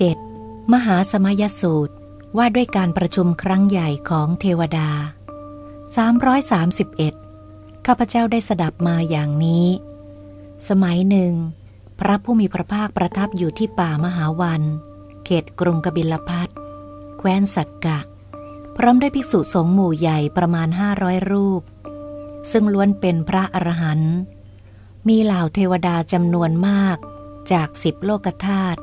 7. มหาสมยสูตรว่าด้วยการประชุมครั้งใหญ่ของเทวดา 331 ข้าพเจ้าได้สดับมาอย่างนี้ สมัยหนึ่ง พระผู้มีพระภาคประทับอยู่ที่ป่ามหาวัน เขตกรุงกบิลพัทแคว้นสักกะ พร้อมด้วยภิกษุสงฆ์หมู่ใหญ่ประมาณห้าร้อยรูป ซึ่งล้วนเป็นพระอรหันต์มีเหล่าเทวดาจำนวนมากจากสิบโลกธาตุ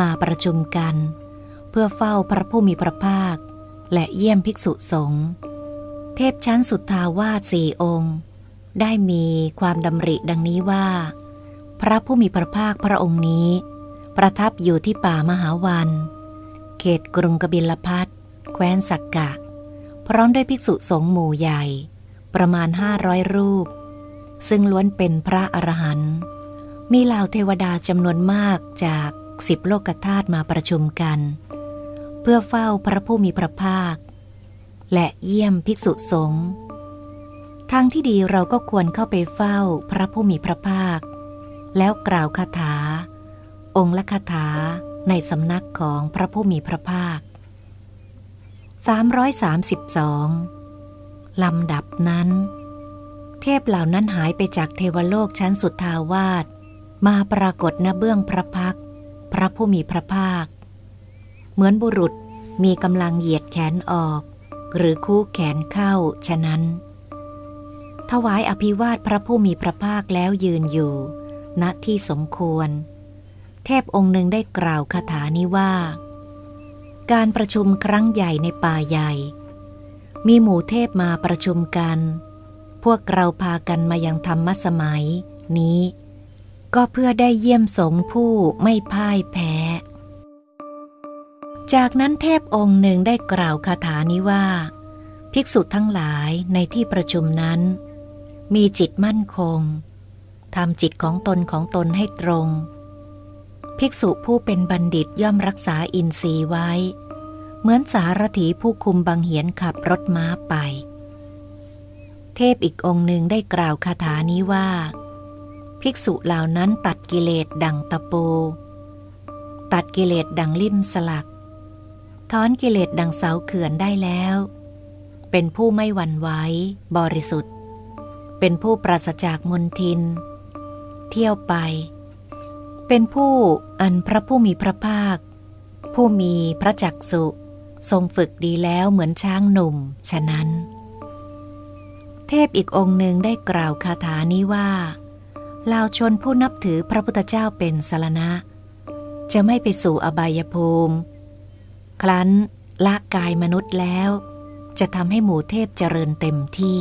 มาประชุมกัน เพื่อเฝ้าพระผู้มีพระภาค และเยี่ยมภิกษุสงฆ์เทพชั้นสุดทาวาสสี่องค์ ได้มีความดำริดังนี้ว่า พระผู้มีพระภาคพระองค์นี้ ประทับอยู่ที่ป่ามหาวัน เขตกรุงกบิลพัทแคว้นสักกะ พร้อมด้วยภิกษุสงฆ์หมู่ใหญ่ ประมาณห้าร้อยรูป ซึ่งล้วนเป็นพระอรหันต์มีเหล่าเทวดาจำนวนมากจาก สิบโลกธาตุมาประชุมกัน เพื่อเฝ้าพระผู้มีพระภาค และเยี่ยมภิกษุสงฆ์ทางที่ดีเราก็ควรเข้าไปเฝ้าพระผู้มีพระภาค แล้วกล่าวคาถา องค์ละคาถาในสำนักของพระผู้มีพระภาค 332 ลำดับนั้น เทพเหล่านั้นหายไปจากเทวโลกชั้นสุดทาวาสมาปรากฏณเบื้องพระพัก พระผู้มีพระภาค เหมือนบุรุษมีกำลังเหยียดแขนออก หรือคู่แขนเข้าฉะนั้น ถวายอภิวาทพระผู้มีพระภาคแล้วยืนอยู่ ณที่สมควร เทพองค์หนึ่งได้กล่าวคาถานี้ว่า การประชุมครั้งใหญ่ในป่าใหญ่ มีหมู่เทพมาประชุมกัน พวกเราพากันมายังธรรมสมัยนี้ ก็เพื่อได้เยี่ยมสงผู้ไม่พ่ายแพ้ จากนั้นเทพองค์หนึ่งได้กล่าวคาถานี้ว่า ภิกษุทั้งหลายในที่ประชุมนั้น มีจิตมั่นคงทำจิตของตนของตนให้ตรง ภิกษุผู้เป็นบัณฑิตย่อมรักษาอินทรีย์ไว้ เหมือนสารถีผู้คุมบังเหียนขับรถม้าไป เทพอีกองค์หนึ่งได้กล่าวคาถานี้ว่า ภิกษุเหล่านั้นตัดกิเลสดังตะปู ตัดกิเลสดังลิ่มสลัก ถอนกิเลสดังเสาเขื่อนได้แล้ว เป็นผู้ไม่หวั่นไหวบริสุทธิ์ เป็นผู้ปราศจากมนทิน เที่ยวไป เป็นผู้อันพระผู้มีพระภาค ผู้มีพระจักสุทรงฝึกดีแล้วเหมือนช้างหนุ่ม ฉะนั้น เทพอีกองค์หนึ่งได้กล่าวคาถานี้ว่า ลาวชนผู้นับถือพระพุทธเจ้าเป็นสารณะ จะไม่ไปสู่อบายภูมิ ครั้นละกายมนุษย์แล้ว จะทำให้หมู่เทพเจริญเต็มที่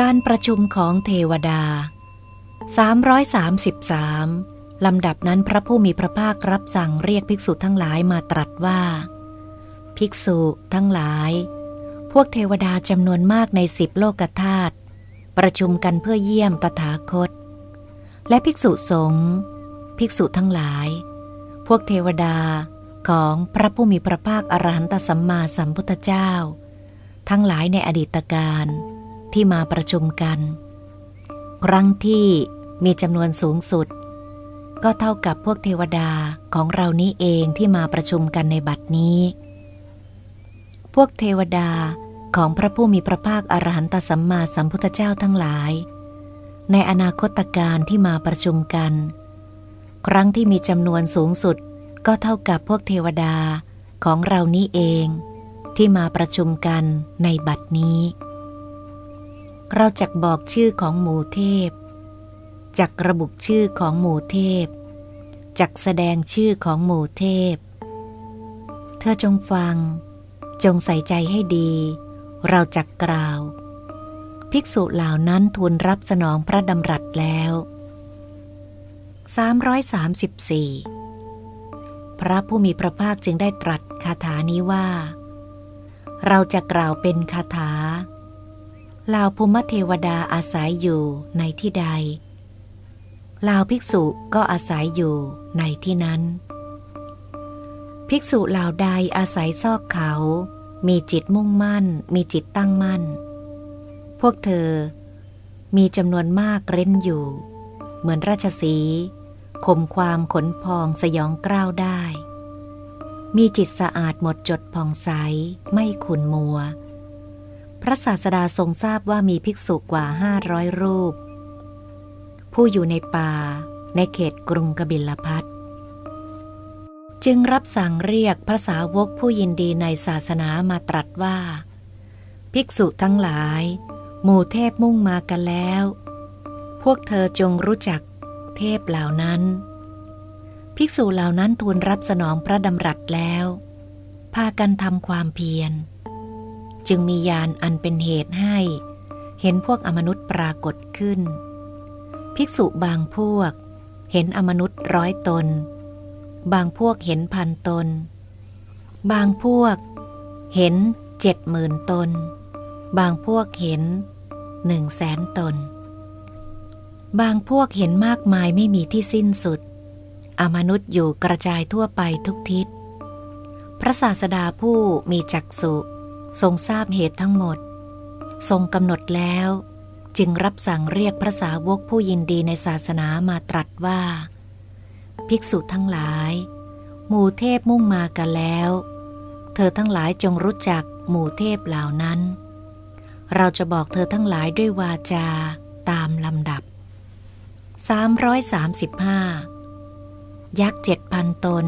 การประชุมของเทวดา 333 ลำดับนั้นพระผู้มีพระภาครับสั่งเรียกภิกษุทั้งหลายมาตรัสว่า ภิกษุทั้งหลาย พวกเทวดาจำนวนมากในสิบโลกธาตุประชุมกันเพื่อเยี่ยมตถาคต และภิกษุสงฆ์ภิกษุทั้งหลาย พวกเทวดาของพระผู้มีพระภาคอรหันตสัมมาสัมพุทธเจ้า ทั้งหลายในอดีตการที่มาประชุมกัน ครั้งที่มีจำนวนสูงสุด ก็เท่ากับพวกเทวดาของเรานี้เองที่มาประชุมกันในบัดนี้ พวกเทวดาของพระผู้มีพระภาคอรหันตสัมมาสัมพุทธเจ้าทั้งหลาย ในอนาคตการที่มาประชุมกัน ครั้งที่มีจำนวนสูงสุดก็เท่ากับพวกเทวดาของเรานี้เอง ที่มาประชุมกันในบัดนี้ เราจะบอกชื่อของหมู่เทพ จักระบุชื่อของหมู่เทพ จักแสดงชื่อของหมู่เทพ เธอจงฟัง จงใส่ใจให้ดี เราจักกล่าว ภิกษุเหล่านั้นทูลรับสนองพระดำรัสแล้ว 334 พระผู้มีพระภาคจึงได้ตรัสคาถานี้ว่า เราจะกล่าวเป็นคาถาลาวภูมิเทวดาอาศัยอยู่ในที่ใดลาวภิกษุก็อาศัยอยู่ในที่นั้น ภิกษุเหล่าใดอาศัยซอกเขา มีจิตมุ่งมั่น มีจิตตั้งมั่น พวกเธอ มีจำนวนมากเร้นอยู่ เหมือนราชสีข่มความขนพองสยองกล้าวได้ มีจิตสะอาดหมดจดผ่องใส ไม่ขุนมัว พระศาสดาทรงทราบว่ามีภิกษุกว่าห้าร้อยรูป ผู้อยู่ในป่าในเขตกรุงกบิลพัท จึงรับสั่งเรียกพระสาวกผู้ยินดีในศาสนามาตรัสว่า ภิกษุทั้งหลาย หมู่เทพมุ่งมากันแล้ว พวกเธอจงรู้จักเทพเหล่านั้น ภิกษุเหล่านั้นทูลรับสนองพระดำรัสแล้ว พากันทำความเพียร จึงมียานอันเป็นเหตุให้ เห็นพวกอมนุษย์ปรากฏขึ้น ภิกษุบางพวก เห็นอมนุษย์ร้อยตน บางพวกเห็นพันตน บางพวกเห็นเจ็ดหมื่นตน บางพวกเห็นหนึ่งแสนตน บางพวกเห็นมากมายไม่มีที่สิ้นสุด อมนุษย์อยู่กระจายทั่วไปทุกทิศ พระศาสดาผู้มีจักสุทรงทราบเหตุทั้งหมด ทรงกำหนดแล้ว จึงรับสั่งเรียกพระสาวกผู้ยินดีในศาสนามาตรัสว่า ภิกษุทั้งหลาย หมู่เทพมุ่งมากันแล้ว เธอทั้งหลายจงรู้จักหมู่เทพเหล่านั้น เราจะบอกเธอทั้งหลายด้วยวาจาตามลำดับ 335 ยักษ์เจ็ดพันตน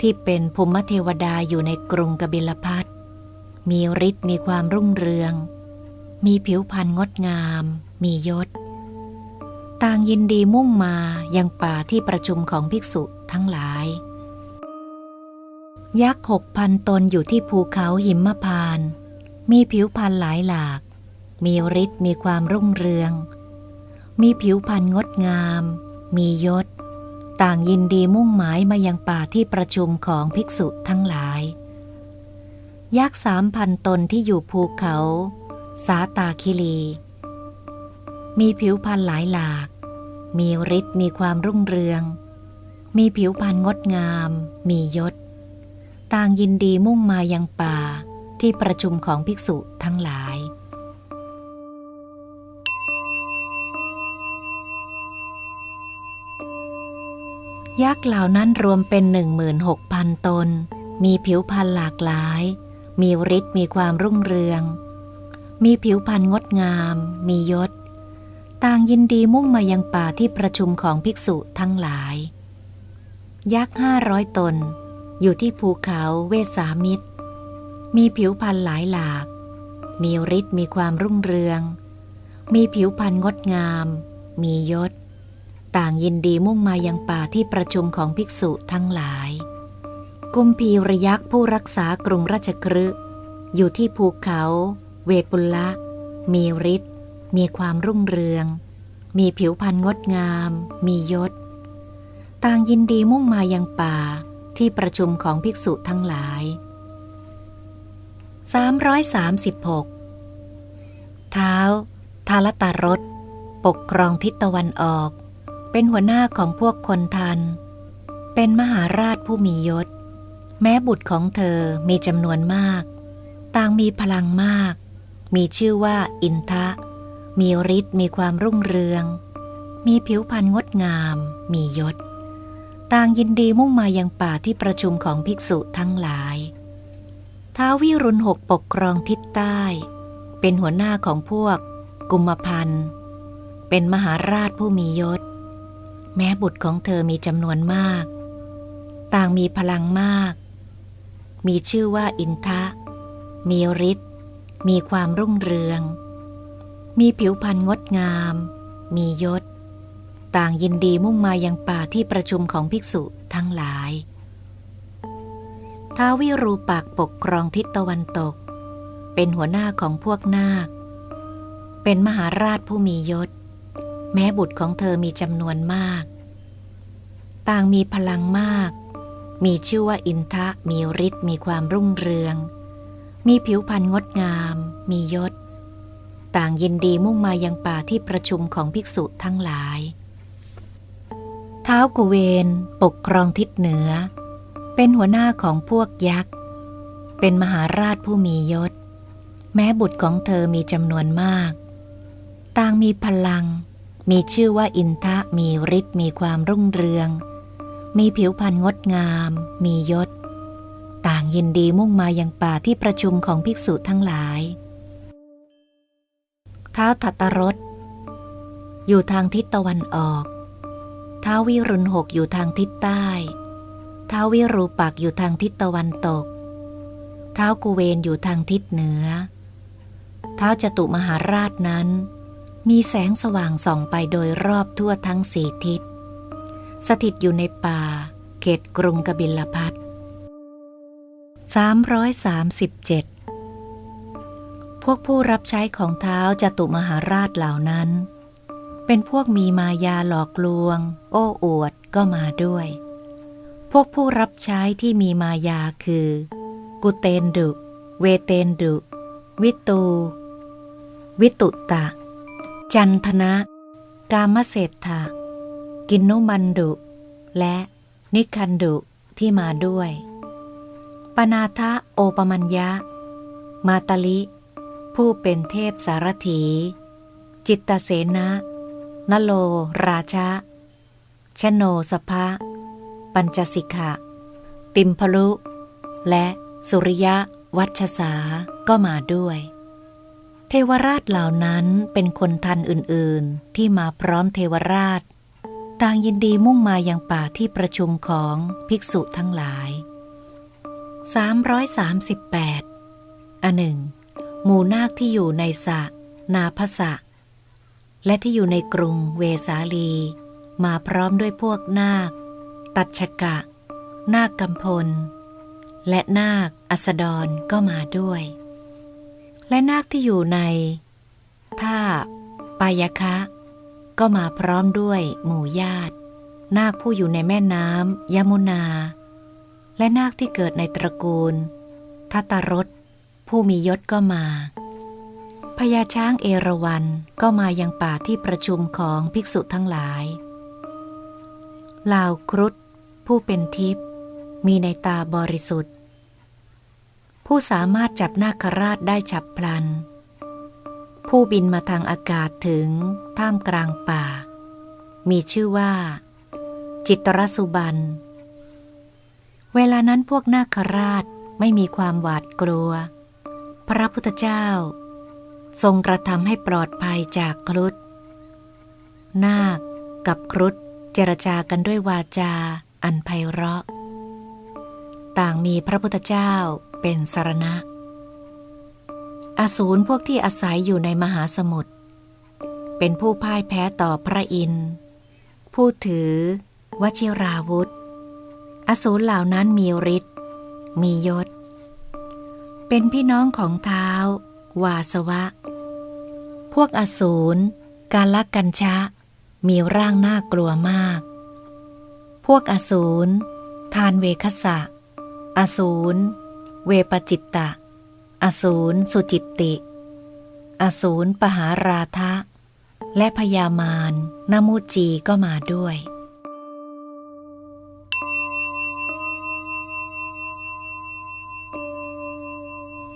ที่เป็นภูมิเทวดาอยู่ในกรุงกบิลพัทมีฤทธิ์มีความรุ่งเรือง มีผิวพรรณงดงาม มียศ ต่างยินดีมุ่งมายังป่าที่ประชุมของภิกษุทั้งหลาย ยักษ์หกพันตนอยู่ที่ภูเขาหิมพาน มีผิวพรรณหลายหลาก มีฤทธิ์มีความรุ่งเรือง มีผิวพรรณงดงาม มียศ ต่างยินดีมุ่งหมายมายังป่าที่ประชุมของภิกษุทั้งหลาย ยักษ์สามพันตนที่อยู่ภูเขา สาตาคิลี มีผิวพรรณหลายหลาก มีฤทธิ์มีความรุ่งเรือง มีผิวพรรณงดงาม มียศ ต่างยินดีมุ่งมายังป่าที่ประชุมของภิกษุทั้งหลาย ยักษ์เหล่านั้นรวมเป็นหนึ่งหมื่นหกพันตน มีผิวพรรณหลากหลาย มีฤทธิ์มีความรุ่งเรือง มีผิวพรรณงดงาม มียศ ต่างยินดีมุ่งมายังป่าที่ประชุมของภิกษุทั้งหลาย ยักษ์ห้าร้อยตน อยู่ที่ภูเขาเวสามิตร มีผิวพรรณหลายหลาก มีฤทธิ์มีความรุ่งเรือง มีผิวพรรณงดงาม มียศ ต่างยินดีมุ่งมายังป่าที่ประชุมของภิกษุทั้งหลาย กุมพีรยักษ์ผู้รักษากรุงราชครึอยู่ที่ภูเขา เวปุละมีฤทธิ์ มีความรุ่งเรือง มีผิวพรรณงดงาม มียศ ต่างยินดีมุ่งมายังป่าที่ประชุมของภิกษุทั้งหลาย 336 เท้า ทาลตารถปกครองทิศตะวันออก เป็นหัวหน้าของพวกคนทัน เป็นมหาราชผู้มียศ แม้บุตรของเธอมีจำนวนมาก ต่างมีพลังมาก มีชื่อว่าอินทะ มีฤทธิ์มีความรุ่งเรือง มีผิวพรรณงดงาม มียศ ต่างยินดีมุ่งมายังป่าที่ประชุมของภิกษุทั้งหลายท้าวิรุณหกปกครองทิศใต้ เป็นหัวหน้าของพวก กุมพันธ์เป็นมหาราชผู้มียศ แม้บุตรของเธอมีจำนวนมาก ต่างมีพลังมาก มีชื่อว่าอินทะ มีฤทธิ์มีความรุ่งเรือง มีผิวพรรณงดงาม มียศ ต่างยินดีมุ่งมายังป่าที่ประชุมของภิกษุทั้งหลายท้าวิรูปักปกครองทิศตะวันตก เป็นหัวหน้าของพวกนาค เป็นมหาราชผู้มียศ แม้บุตรของเธอมีจำนวนมาก ต่างมีพลังมาก มีชื่อว่าอินทะมีฤทธิ์มีความรุ่งเรือง มีผิวพรรณงดงาม มียศ ต่างยินดีมุ่งมายังป่าที่ประชุมของภิกษุทั้งหลายเท้ากุเวนปกครองทิศเหนือ เป็นหัวหน้าของพวกยักษ์ เป็นมหาราชผู้มียศ แม้บุตรของเธอมีจำนวนมาก ต่างมีพลัง มีชื่อว่าอินทะมีฤทธิ์มีความรุ่งเรือง มีผิวพรรณงดงาม มียศ ต่างยินดีมุ่งมายังป่าที่ประชุมของภิกษุทั้งหลาย ท้าทัตรสอยู่ทางทิศตะวันออกเท้าวิรุณหกอยู่ทางทิศใต้เท้าวิรูปักอยู่ทางทิศตะวันตกเท้ากุเวนอยู่ทางทิศเหนือเท้าจตุมหาราชนั้น มีแสงสว่างส่องไปโดยรอบทั่วทั้งสี่ทิศ สถิตอยู่ในป่า เขตกรุงกบิลพัท337 พวกผู้รับใช้ของเท้าจตุมหาราชเหล่านั้น เป็นพวกมีมายาหลอกลวง โอ้อวดก็มาด้วย พวกผู้รับใช้ที่มีมายาคือ กุเตนดุ เวเตนดุ วิตู วิตุตะ จันทนะ กามเศรษฐะกินนุมันดุ และนิคันดุที่มาด้วย ปนาทะโอปมัญญะ มาตลิ ผู้เป็นเทพสารถี จิตตเสนะ นโล ราชะชโนสภะปัญจสิกะติมพลุ และสุริยะวัชสาก็มาด้วย เทวราชเหล่านั้นเป็นคนทันอื่นๆ ที่มาพร้อมเทวราช ต่างยินดีมุ่งมายังป่าที่ประชุมของภิกษุทั้งหลาย 338อันหนึ่ง หมู่นาคที่อยู่ในสะ นาพสะ และที่อยู่ในกรุงเวสาลี มาพร้อมด้วยพวกนาค ตัชกะ นาคกำพล และนาคอัสดรก็มาด้วย และนาคที่อยู่ในท่าปายคะ ก็มาพร้อมด้วยหมู่ญาติ นาคผู้อยู่ในแม่น้ำยมุนา และนาคที่เกิดในตระกูลทัตรส ผู้มียศก็มาพญาช้างเอราวันก็มายังป่าที่ประชุมของภิกษุทั้งหลายลาวครุฑผู้เป็นทิพย์มีในตาบริสุทธิ์ ผู้สามารถจับนาคราชได้ฉับพลัน ผู้บินมาทางอากาศถึงท่ามกลางป่า มีชื่อว่า จิตรสุบัน เวลานั้นพวกนาคราชไม่มีความหวาดกลัว พระพุทธเจ้า ทรงกระทำให้ปลอดภัยจากครุฑนาคกับครุฑเจรจากันด้วยวาจาอันไพเราะ ต่างมีพระพุทธเจ้าเป็นสารณะ อสูรพวกที่อาศัยอยู่ในมหาสมุทรเป็นผู้พ่ายแพ้ต่อพระอินทร์ผู้ถือวชิราวุธ อสูรเหล่านั้นมีฤทธิ์มียศ เป็นพี่น้องของเท้า วาสวะ พวกอสูรการลักกัญชะ มีร่างน่ากลัวมาก พวกอสูรทานเวคสะ อสูร เวปจิตตะ อสูรสุจิตติ อสูรปหาราทะ และพยามารนมูจีก็มาด้วย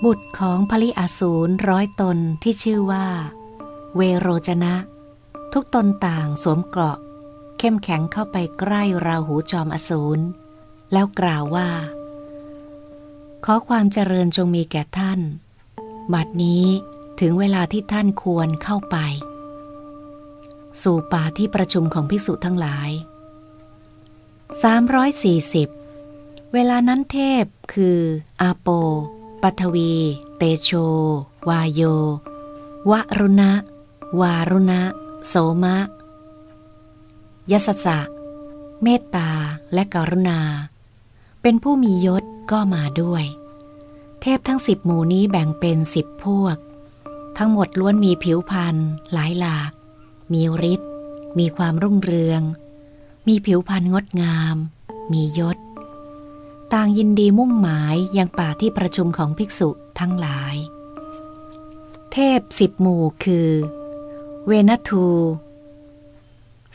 บุตรของพลิอสูรร้อยตนที่ชื่อว่า เวโรจนะ ทุกตนต่างสวมเกราะ เข้มแข็งเข้าไปใกล้ราหูจอมอสูร แล้วกล่าวว่า ขอความเจริญจงมีแก่ท่าน บัดนี้ถึงเวลาที่ท่านควรเข้าไป สู่ป่าที่ประชุมของภิกษุทั้งหลาย 340 เวลานั้นเทพคืออาโป ปัทวี เตโช วาโย วรุณะ วารุณะ โสมะ ยสสะ เมตตาและกรุณา เป็นผู้มียศก็มาด้วย เทพทั้งสิบหมู่นี้แบ่งเป็นสิบพวก ทั้งหมดล้วนมีผิวพรรณหลายหลาก มีฤทธิ์ มีความรุ่งเรือง มีผิวพรรณงดงาม มียศ ต่างยินดีมุ่งหมายยังป่าที่ประชุมของภิกษุทั้งหลาย เทพสิบหมู่คือ เวนัทู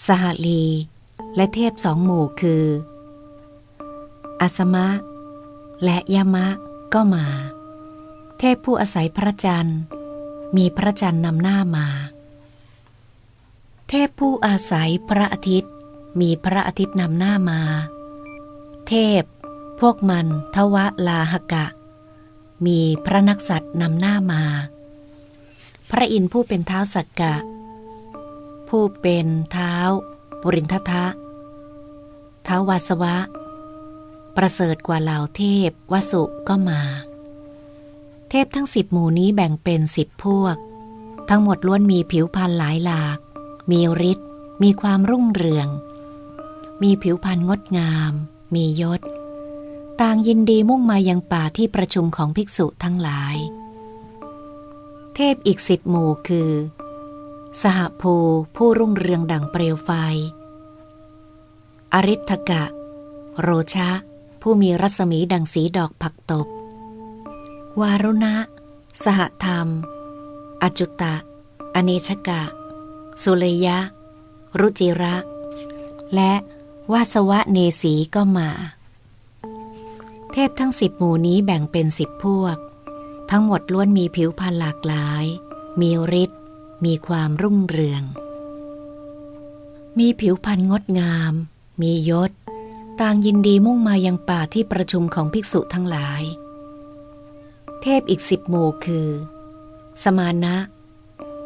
สหลี และเทพสองหมู่คือ อัสมะ และยามะก็มา เทพผู้อาศัยพระจันทร์ มีพระจันทร์นำหน้ามา เทพผู้อาศัยพระอาทิตย์ มีพระอาทิตย์นำหน้ามา เทพ พวกมันทวะลาหกะ มีพระนักษัตริย์นำหน้ามา พระอินทร์ผู้เป็นเท้าสักกะ ผู้เป็นเท้าปุรินททะเท้าวาสวะ ประเสริฐกว่าเหล่าเทพวสุก็มา เทพทั้งสิบหมู่นี้แบ่งเป็นสิบพวก ทั้งหมดล้วนมีผิวพรรณหลายหลาก มีฤทธิ์มีความรุ่งเรือง มีผิวพรรณงดงาม มียศ ต่างยินดีมุ่งมายังป่าที่ประชุมของภิกษุทั้งหลาย เทพอีกสิบหมู่คือ สหภูผู้รุ่งเรืองดั่งเปลวไฟ อริ t กะ โรชะ ผู้มีรัศมีดังสีดอกผักตบ วารุณะ สหธรรม อจุตะ อเนชกะ สุเลยะ รุจิระ และวาสวะเนสีก็มา เทพทั้งสิบหมู่นี้แบ่งเป็นสิบพวก ทั้งหมดล้วนมีผิวพรรณหลากหลาย มีฤทธิ์มีความรุ่งเรือง มีผิวพรรณงดงาม มียศ ต่างยินดีมุ่งมายังป่าที่ประชุมของภิกษุทั้งหลาย เทพอีกสิบหมู่คือ สมานะ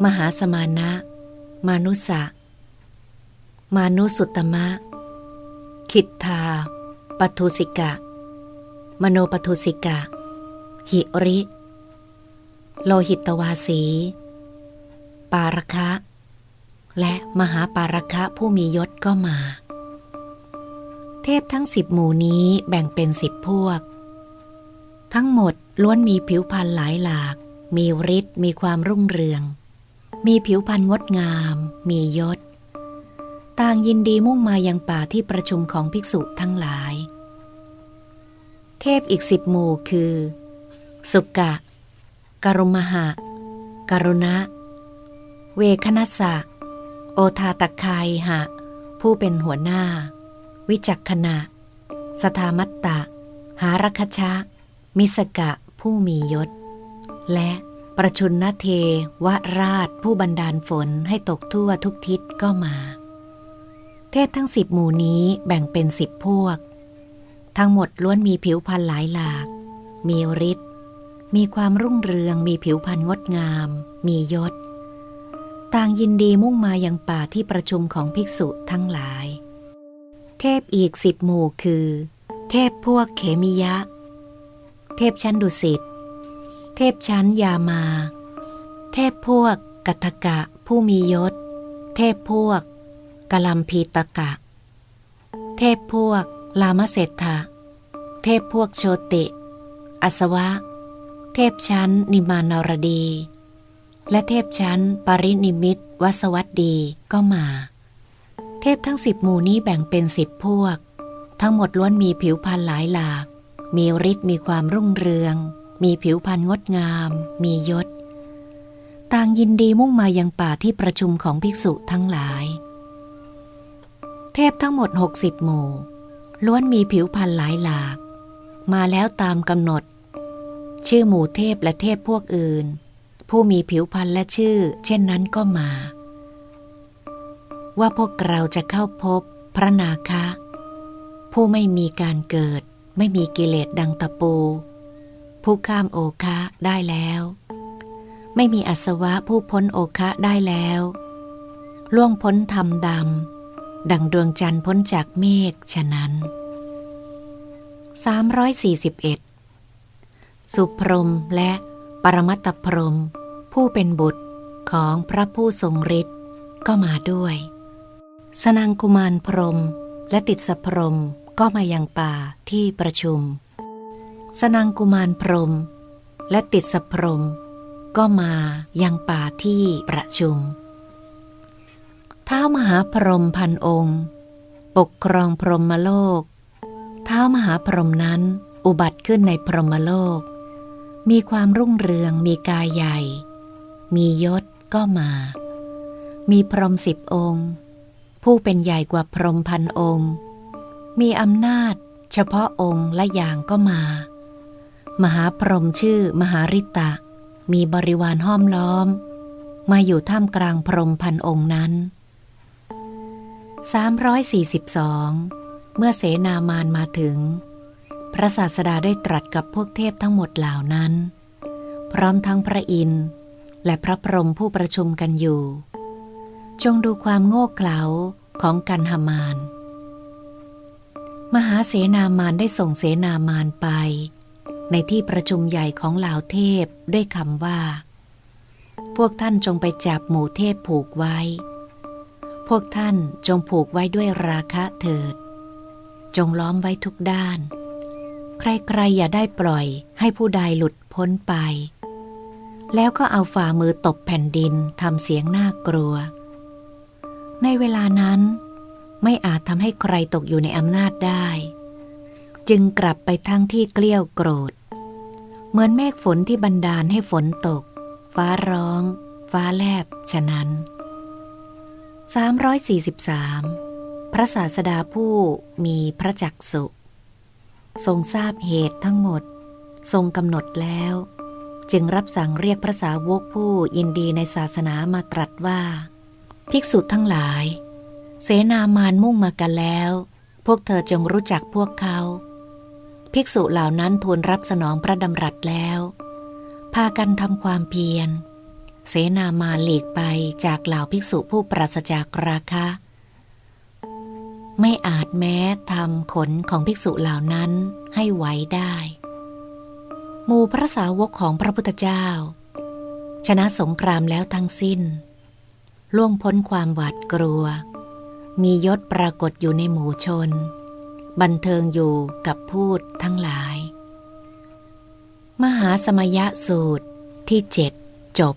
มหาสมานะ มานุสะมานุสุตมะคิทธาปทุสิกะ มโนปทุสิกะ หิริ โลหิตวาสี ปารคะ และมหาปารคะผู้มียศก็มา เทพทั้งสิบหมู่นี้แบ่งเป็นสิบพวก ทั้งหมดล้วนมีผิวพรรณหลายหลาก มีฤทธิ์มีความรุ่งเรือง มีผิวพรรณงดงาม มียศ ต่างยินดีมุ่งมายังป่าที่ประชุมของภิกษุทั้งหลาย เทพอีกสิบหมู่คือ สุกะกรุมหะกรุณะ เวคณสะ โอทาตะคายหะ ผู้เป็นหัวหน้า วิจักขณะสทามัตตะ หารคชะ มิสกะผู้มียศ และประชุนนเทวราชผู้บันดาลฝนให้ตกทั่วทุกทิศก็มา เทพทั้งสิบหมู่นี้แบ่งเป็นสิบพวก ทั้งหมดล้วนมีผิวพรรณหลายหลาก มีฤทธิ์ มีความรุ่งเรือง มีผิวพรรณงดงาม มียศ ต่างยินดีมุ่งมายังป่าที่ประชุมของภิกษุทั้งหลาย เทพอีกสิบหมู่คือ เทพพวกเขมิยะ เทพชั้นดุสิต เทพชั้นยามา เทพพวกกัตกะผู้มียศ เทพพวกกลัมพีตกะ เทพพวกลามเศรษฐะ เทพพวกโชติ อสวะ เทพชั้นนิมานรดี และเทพชั้นปรินิมิตวสวัสดีก็มา เทพทั้งสิบหมู่นี้แบ่งเป็นสิบพวก ทั้งหมดล้วนมีผิวพรรณหลายหลาก มีฤทธิ์มีความรุ่งเรือง มีผิวพรรณงดงาม มียศ ต่างยินดีมุ่งมายังป่าที่ประชุมของภิกษุทั้งหลาย เทพทั้งหมดหกสิบหมู่ล้วนมีผิวพรรณหลายหลาก มาแล้วตามกำหนด ชื่อหมู่เทพและเทพพวกอื่น ผู้มีผิวพรรณและชื่อ เช่นนั้นก็มา ว่าพวกเราจะเข้าพบพระนาคะ ผู้ไม่มีการเกิด ไม่มีกิเลสดังตะปู ผู้ข้ามโอคะได้แล้ว ไม่มีอสวะผู้พ้นโอคะได้แล้วล่วงพ้นธรรมดำดังดวงจันทร์พ้นจากเมฆฉะนั้น 341 สุพรมและปรมัตตพรม ผู้เป็นบุตรของพระผู้ทรงฤทธิ์ก็มาด้วย สนังกุมารพรมและติดสพรมก็มายังป่าที่ประชุม สนังกุมารพรม และติดสพรม ก็มายังป่าที่ประชุมท้ามหาพรมพันองค์ ปกครองพรหมโลก ท้ามหาพรหมนั้นอุบัติขึ้นในพรหมโลก มีความรุ่งเรืองมีกายใหญ่ มียศก็มา มีพรหมสิบองค์ ผู้เป็นใหญ่กว่าพรหมพันองค์ มีอำนาจเฉพาะองค์และอย่างก็มา มหาพรหมชื่อมหาริตะ มีบริวารห้อมล้อม มาอยู่ท่ามกลางพรหมพันองค์นั้น 342 เมื่อเสนามานมาถึง พระศาสดาได้ตรัสกับพวกเทพทั้งหมดเหล่านั้น พร้อมทั้งพระอินทร์และพระพรหมผู้ประชุมกันอยู่ จงดูความโง่เขลาของกันหามาน มหาเสนามานได้ส่งเสนามานไป ในที่ประชุมใหญ่ของเหล่าเทพด้วยคำว่า พวกท่านจงไปจับหมู่เทพผูกไว้ พวกท่านจงผูกไว้ด้วยราคะเถิด จงล้อมไว้ทุกด้าน ใครๆอย่าได้ปล่อยให้ผู้ใดหลุดพ้นไป แล้วก็เอาฝ่ามือตบแผ่นดินทำเสียงน่ากลัว ในเวลานั้นไม่อาจทำให้ใครตกอยู่ในอำนาจได้ จึงกลับไปทั้งที่เกลี้ยวโกรธ เหมือนเมฆฝนที่บันดาลให้ฝนตก ฟ้าร้อง ฟ้าแลบ ฉะนั้น 343 พระศาสดาผู้มีพระจักสุ ทรงทราบเหตุทั้งหมด ทรงกำหนดแล้ว จึงรับสั่งเรียกพระสาวกผู้ยินดีในศาสนามาตรัสว่า ภิกษุทั้งหลาย เสนามานมุ่งมากันแล้ว พวกเธอจงรู้จักพวกเขา ภิกษุเหล่านั้นทูลรับสนองพระดำรัสแล้ว พากันทำความเพียร เสนามาหลีกไปจากเหล่าภิกษุผู้ปราศจากราคะ ไม่อาจแม้ทำขนของภิกษุเหล่านั้นให้ไหวได้หมู่พระสาวกของพระพุทธเจ้า ชนะสงครามแล้วทั้งสิ้น ล่วงพ้นความหวาดกลัว มียศปรากฏอยู่ในหมู่ชน บันเทิงอยู่กับพูดทั้งหลาย มหาสมยะสูตรที่เจ็ดจบ